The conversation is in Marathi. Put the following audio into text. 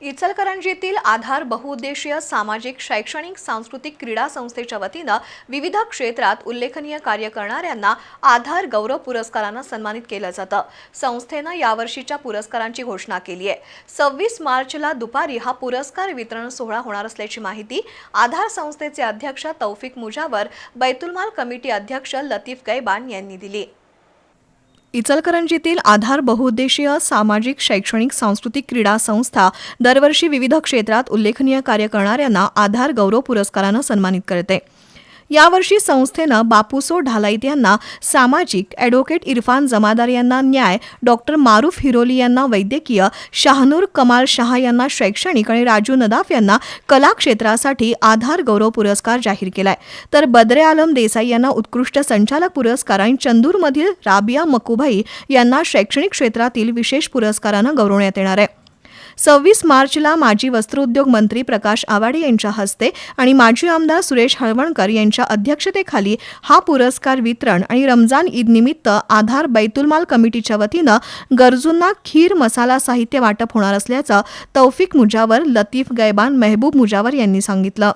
इचलकरंजीतील आधार बहुउद्देशीय सामाजिक शैक्षणिक सांस्कृतिक क्रीडा संस्थेच्या वतीनं विविध क्षेत्रात उल्लेखनीय कार्य करणाऱ्यांना आधार गौरव पुरस्कारानं सन्मानित केलं जातं. संस्थेनं यावर्षीच्या पुरस्कारांची घोषणा केली आहे. सव्वीस मार्चला दुपारी हा पुरस्कार वितरण सोहळा होणार असल्याची माहिती आधार संस्थेचे अध्यक्ष तौफिक मुजावर बैतुलमाल कमिटी अध्यक्ष लतीफ गैबान यांनी दिली. इचलकरंजीतील आधार बहुउद्देशीय सामाजिक शैक्षणिक सांस्कृतिक क्रीडा संस्था दरवर्षी विविध क्षेत्रात उल्लेखनीय कार्य करणाऱ्यांना आधार गौरव पुरस्कारानं सन्मानित करते. यावर्षी संस्थेनं बापूसो ढालाईत यांना सामाजिक ॲडव्होकेट इरफान जमादार यांना न्याय डॉक्टर मारूफ हिरोली यांना वैद्यकीय शाहनूर कमाल शहा यांना शैक्षणिक आणि राजू नदाफ यांना कला क्षेत्रासाठी आधार गौरव पुरस्कार जाहीर केलाय. तर बद्रे आलम देसाई यांना उत्कृष्ट संचालक पुरस्कार आणि चंदूरमधील राबिया मकुभाई यांना शैक्षणिक क्षेत्रातील विशेष पुरस्कारानं गौरवण्यात येणार आहे. सव्वीस मार्चला माजी वस्त्रोद्योग मंत्री प्रकाश आवाडे यांच्या हस्ते आणि माजी आमदार सुरेश हळवणकर यांच्या अध्यक्षतेखाली हा पुरस्कार वितरण आणि रमजान ईद निमित्त आधार बैतुलमाल कमिटीच्या वतीनं गरजूंना खीर मसाला साहित्य वाटप होणार असल्याचं तौफिक मुजावर लतीफ गैबान मेहबूब मुजावर यांनी सांगितलं.